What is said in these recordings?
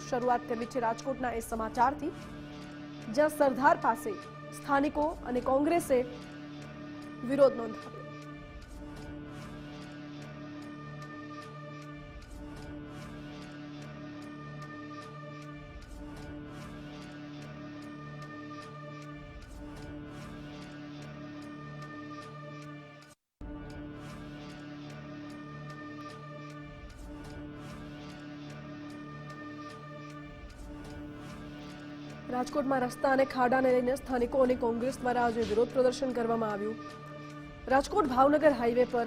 શરૂઆત કરવી છે રાજકોટના એ સમાચારથી. જ્યાં સરદાર પાસે સ્થાનિકો અને કોંગ્રેસે વિરોધ નોંધાવ્યો. રાજકોટમાં રસ્તા અને ખાડાને લઈને સ્થાનિકો અને કોંગ્રેસ દ્વારા આજે વિરોધ પ્રદર્શન કરવામાં આવ્યું. રાજકોટ ભાવનગર હાઈવે પર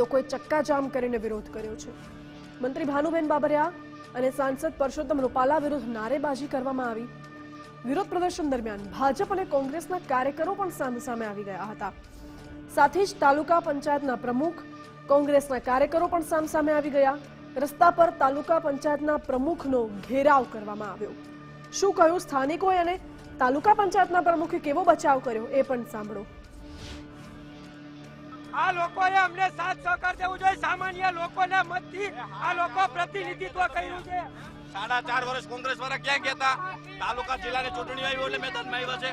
લોકોએ ચક્કાજામ કરીને વિરોધ કર્યો છે. મંત્રી ભાનુબેન બાબરિયા અને સાંસદ પરસોત્તમ રૂપાલા વિરુદ્ધ નારેબાજી કરવામાં આવી. વિરોધ પ્રદર્શન દરમિયાન ભાજપ અને કોંગ્રેસના કાર્યકરો પણ સામે સામે આવી ગયા હતા. સાથે જ તાલુકા પંચાયતના પ્રમુખ, કોંગ્રેસના કાર્યકરો પણ સામ સામે આવી ગયા. રસ્તા પર તાલુકા પંચાયતના પ્રમુખનો ઘેરાવ કરવામાં આવ્યો. શું કહ્યું સ્થાનિકોએ અને તાલુકા પંચાયતના પ્રમુખે કેવો બચાવ કર્યો એ પણ સાંભળો. આ લોકોએ અમને સાથ સહકાર દેવું જોઈએ. સામાન્ય લોકોના મતથી આ લોકો પ્રતિનિધિત્વ કર્યું છે. સાડા ચાર વર્ષ કોંગ્રેસ વાળા ક્યાં ગયા હતા તાલુકા જિલ્લાની ચૂંટણી આવી એટલે મેદાનમાં આવ્યા છે.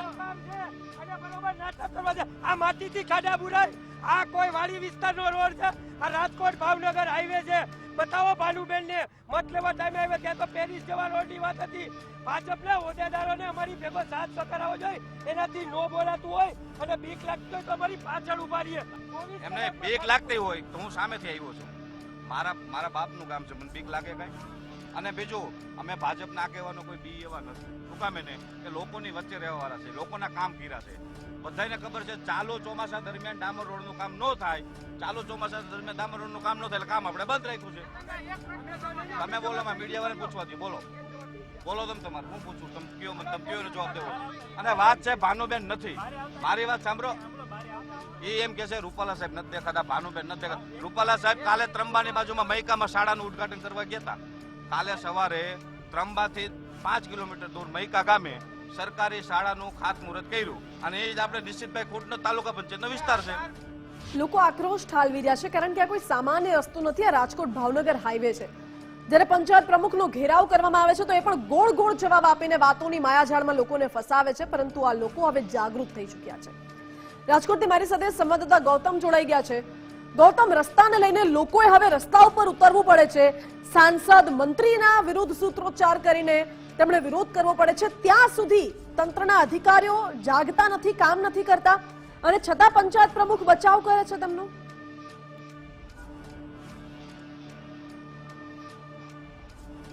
આ માટીથી ખાડા બુરાય. આ કોઈ વાડી વિસ્તારનો રોડ છે? આ રાજકોટ ભાવનગર હાઈવે છે. બતાવો ભાનુબેન ને મત લેવા ટાઈમે આવ્યા ત્યાં તો પેરિસ જવા રોડની વાત હતી. ભાજપના હોદ્દેદારોને અમારી ભેગો સાથ સહકારવો જોઈએ. એનાથી નો બોલાતું હોય અને બીક લાગતી હોય તો અમારી પાછળ ઊભા રહીએ. એમને બીક લાગતી હોય તો હું સામેથી આવ્યો છું. મારા મારા બાપનું કામ છે. મને બીક લાગે કઈ? અને બીજું, અમે ભાજપના આગેવાનો કોઈ બી એવા નથી. શું ને કે લોકોની વચ્ચે રહેવાવાળા છે, લોકોના કામ કર્યા છે. બધાને ખબર છે, ચાલુ ચોમાસા દરમિયાન ડામર રોડનું કામ ન થાય. ચાલુ ચોમાસા દરમિયાન ડામર રોડનું કામ ન થાય કામ આપણે બંધ રાખ્યું છે. તમે બોલો માં મીડિયા વાળાને પૂછવા દો બોલો. બોલો તમે તમારે, હું પૂછું? તમે કયો તમે કયો જવાબ દેવો? અને વાત છે ભાનુબેન નથી. મારી વાત સાંભળો. એ એમ કે છે, રૂપાલા સાહેબ નથી દેખાતા, ભાનુબેન નથી દેખાતા. રૂપાલા સાહેબ કાલે ત્રંબાની બાજુમાં મૈકામાં શાળાનું ઉદઘાટન કરવા ગયા હતા. કાલે સવારે ત્રંબાથી પાંચ કિલોમીટર દૂર મૈકા ગામે સરકારી શાળાનું ખાતમુહૂર્ત કર્યું. અને એ જ આપણે નિશ્ચિતભાઈ ખોટનો તાલુકા પંચાયતનો વિસ્તાર છે. લોકો આક્રોશ ઠાલવી રહ્યા છે કારણ કે આ કોઈ સામાન્ય રસ્તો નથી, આ રાજકોટ ભાવનગર હાઈવે છે. જ્યારે પંચાયત પ્રમુખનો ઘેરાવ કરવામાં આવે છે તો એ પણ ગોળ ગોળ જવાબ આપીને વાતોની માયાજાળમાં લોકોને ફસાવે છે, પરંતુ આ લોકો હવે જાગૃત થઈ ચૂક્યા છે. રાજકોટથી મારી સાથે સંવાદદાતા ગૌતમ જોડાઈ ગયા છે. ગૌતમ રસ્તાને લઈને લોકોએ હવે રસ્તા ઉપર ઉતરવું પડે છે. સાંસદ મંત્રીના વિરુદ્ધ સૂત્રોચ્ચાર કરીને તેમણે વિરોધ કરવો પડે છે. ત્યાં સુધી તંત્રના અધિકારીઓ જાગતા નથી, કામ નથી કરતા અને છતાં પંચાયત પ્રમુખ બચાવ કરે છે તેમનો?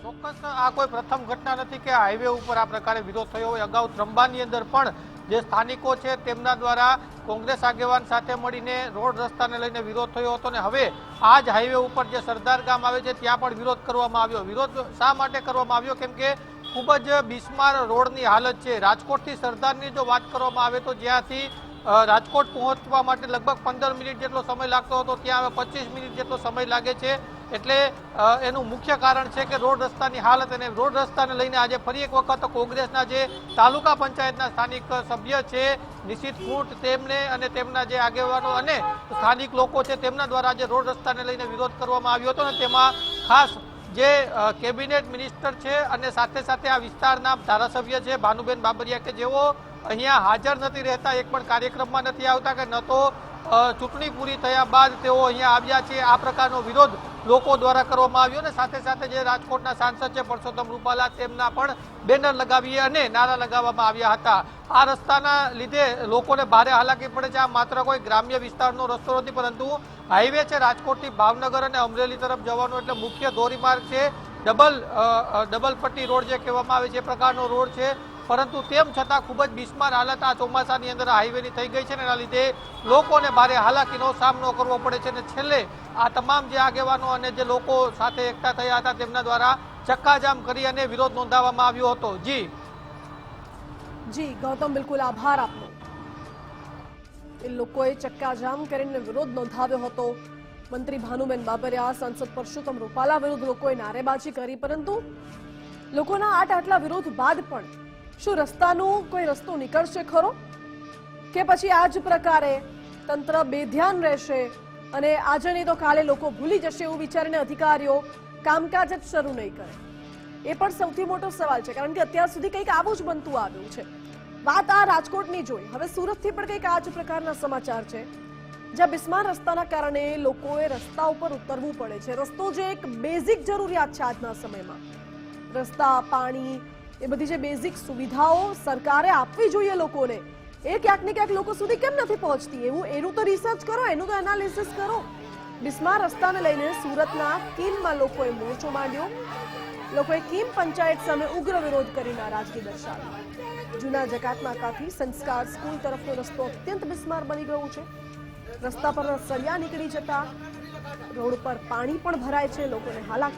ચોક્કસ આ કોઈ પ્રથમ ઘટના નથી કે હાઈવે ઉપર આ પ્રકારે વિરોધ થયો હોય. અગાઉ ત્રંબાની અંદર પણ જે સ્થાનિકો છે તેમના દ્વારા કોંગ્રેસ આગેવાન સાથે મળીને રોડ રસ્તાને લઈને વિરોધ થયો હતો ને હવે આ જ હાઈવે ઉપર જે સરદાર ગામ આવે છે, ત્યાં પણ વિરોધ કરવામાં આવ્યો. વિરોધ શા માટે કરવામાં આવ્યો? કેમ કે ખૂબ જ બિસ્માર રોડની હાલત છે. રાજકોટથી સરદારની જો વાત કરવામાં આવે તો જ્યાંથી રાજકોટ પહોંચવા માટે લગભગ પંદર મિનિટ જેટલો સમય લાગતો હતો, ત્યાં હવે પચીસ મિનિટ જેટલો સમય લાગે છે. એટલે એનું મુખ્ય કારણ છે કે રોડ રસ્તાની હાલત અને રોડ રસ્તાને લઈને આજે ફરી એક વખત કોંગ્રેસના જે તાલુકા પંચાયતના સ્થાનિક સભ્ય છે, નિશિત ફૂટ તેમને અને તેમના જે આગેવાનો અને સ્થાનિક લોકો છે, તેમના દ્વારા આજે રોડ રસ્તાને લઈને વિરોધ કરવામાં આવ્યો હતો ને તેમાં ખાસ જે કેબિનેટ મિનિસ્ટર છે અને સાથે સાથે આ વિસ્તારના ધારાસભ્ય છે, ભાનુબેન બાબરિયા કે જેઓ અહીંયા હાજર નથી રહેતા, એક પણ કાર્યક્રમમાં નથી આવતા કે ન તો ચૂંટણી પૂરી થયા બાદ તેઓ અહીંયા આવ્યા છે. આ પ્રકારનો વિરોધ લોકો દ્વારા કરવામાં આવ્યો અને સાથે સાથે જે રાજકોટના સાંસદ છે પરસોત્તમ રૂપાલા, તેમના પણ બેનર લગાવી અને નારા લગાવવામાં આવ્યા હતા. આ રસ્તાના લીધે લોકોને ભારે હાલાકી પડે છે. આ માત્ર કોઈ ગ્રામ્ય વિસ્તારનો રસ્તો નથી, પરંતુ હાઈવે છે રાજકોટથી ભાવનગર અને અમરેલી તરફ જવાનો એટલે મુખ્ય ધોરીમાર્ગ છે. ડબલ ડબલ પટ્ટી રોડ જે કહેવામાં આવે છે, એ પ્રકારનો રોડ છે. પરંતુ તેમ છતાં ખૂબ જ બિસ્માર હાલત આ ચોમાસાની અંદર હાઈવેની થઈ ગઈ છે ને એના લીધે લોકોને ભારે હાલાકીનો સામનો કરવો પડે છે અને છેલ્લે આ તમામ જે આગેવાનો અને જે લોકો સાથે એકઠા થયા હતા તેમના દ્વારા ચક્કાજામ કરી અને વિરોધ નોંધાવવામાં આવ્યો હતો. જી. જી, ગૌતમ, બિલકુલ આભાર આપનો. એ લોકોએ ચક્કાજામ કરીને વિરોધ નોંધાવ્યો હતો. મંત્રી ભાનુબેન બાબરિયા, સંસદ પરસોત્તમ રૂપાલા વિરુદ્ધ લોકોએ નારેબાજી કરી, પરંતુ લોકોના આટ આટલા વિરોધ બાદ પણ શું રસ્તાનું કોઈ રસ્તો નીકળશે ખરો? કે પછી આ જ પ્રકારે તંત્ર બેધ્યાન રહેશે અને આજે નહીં તો કાલે લોકો ભૂલી જશે એવું વિચારીને અધિકારીઓ કામકાજ જ શરૂ નહીં કરે? એ પણ સૌથી મોટો સવાલ છે, કારણ કે અત્યાર સુધી કંઈક આવું જ બનતું આવ્યું છે. વાત આ રાજકોટની જોઈ. હવે સુરતથી પણ કંઈક આ જ પ્રકારના સમાચાર છે. જ્યાં બિસ્માર રસ્તાના કારણે લોકોએ રસ્તા ઉપર ઉતરવું પડે છે. રસ્તો જે એક બેઝિક જરૂરિયાત છે આજના સમયમાં. રસ્તા, પાણી એ બધી જે બેઝિક સુવિધાઓ સરકારે આપવી જોઈએ લોકોને, એ ક્યાંક ને ક્યાંક લોકો સુધી કેમ નથી પહોંચતી? એવું એનું તો રિસર્ચ કરો, એનું તો એનાલિસિસ કરો. બિસ્માર રસ્તાને લઈને સુરતના કીમમાં લોકોએ મોરચો માંડ્યો. લોકોએ કીમ પંચાયત સામે ઉગ્ર વિરોધ કરી નારાજગી દર્શાવી. જૂના જકાતનાકાથી સંસ્કાર સ્કૂલ તરફનો રસ્તો અત્યંત બિસ્માર બની ગયો છે. રસ્તા પર સળિયા નીકળી જતા, રોડ પર પાણી પણ ભરાય છે, લોકોને હાલાક.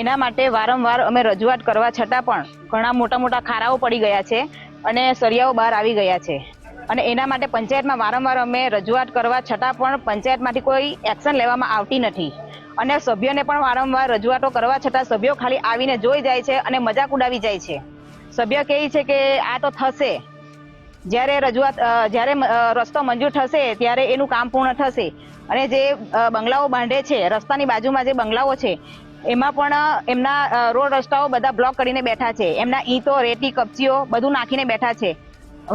એના માટે વારંવાર અમે રજૂઆત કરવા છતાં પણ ઘણા મોટા મોટા ખારાઓ પડી ગયા છે અને સરિયાઓ બહાર આવી ગયા છે. અને એના માટે પંચાયતમાં વારંવાર અમે રજૂઆત કરવા છતાં પણ પંચાયતમાંથી કોઈ એક્શન લેવામાં આવતી નથી. અને સભ્યોને પણ વારંવાર રજૂઆતો કરવા છતાં સભ્યો ખાલી આવીને જોઈ જાય છે અને મજાક ઉડાવી જાય છે. સભ્ય કહે છે કે આ તો થશે. જ્યારે રજૂઆત જ્યારે રસ્તો મંજૂર થશે ત્યારે એનું કામ પૂર્ણ થશે. અને જે બંગલાઓ બાંધે છે, રસ્તાની બાજુમાં જે બંગલાઓ છે એમાં પણ એમના રોડ રસ્તાઓ બધા બ્લોક કરીને બેઠા છે. એમના ઈંટો, રેતી, કપચીઓ બધું નાખીને બેઠા છે.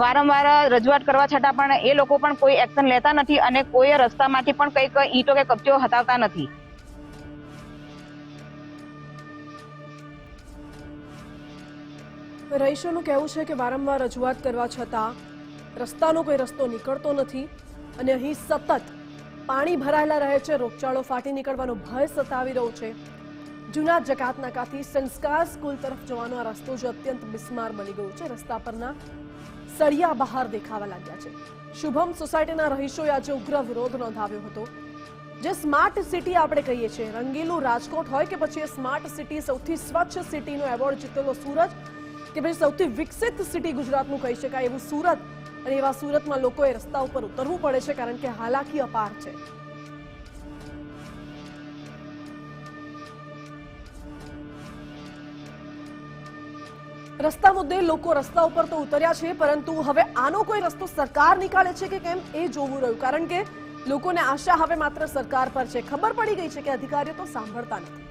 વારંવાર રજૂઆત કરવા છતાં પણ એ લોકો પણ કોઈ એક્શન લેતા નથી અને કોઈ રસ્તામાંથી પણ કંઈક ઈંટો કે કપચીઓ હટાવતા નથી. રહીશોનું કહેવું છે કે વારંવાર રજૂઆત કરવા છતાં રસ્તાનો કોઈ રસ્તો નીકળતો નથી અને અહીં સતત પાણી ભરાયેલા રહે છે, રોગચાળો ફાટી નીકળવાનો ભય સતાવી રહ્યો છે. જૂના જકાતનાકાથી સંસ્કાર સ્કૂલ તરફ જવાનો આ રસ્તો જે અત્યંત બિસ્માર બની ગયો છે, રસ્તા પરના સળિયા બહાર દેખાવા લાગ્યા છે. શુભમ સોસાયટીના રહીશોએ આજે ઉગ્ર વિરોધ નોંધાવ્યો હતો. જે સ્માર્ટ સિટી આપણે કહીએ છીએ, રંગીલું રાજકોટ હોય કે પછી સ્માર્ટ સિટી, સૌથી સ્વચ્છ સિટીનો એવોર્ડ જીતેલો સુરત, કે પછી સૌથી વિકસિત સિટી ગુજરાતનું કહી શકાય એવું સુરત, અને એવા સુરતમાં લોકોએ રસ્તા ઉપર ઉતરવું પડે છે કારણ કે હાલાકી અપાર છે. રસ્તા મુદ્દે લોકો રસ્તા ઉપર તો ઉતર્યા છે, પરંતુ હવે આનો કોઈ રસ્તો સરકાર નીકાળે છે કે કેમ એ જોવું રહ્યું? કારણ કે લોકોને આશા હવે માત્ર સરકાર પર છે. ખબર પડી ગઈ છે કે અધિકારીઓ તો સાંભળતા નથી.